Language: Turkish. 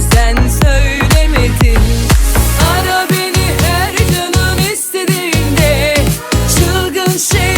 sen söylemedin. Ara beni her canın istediğinde. Çılgın şey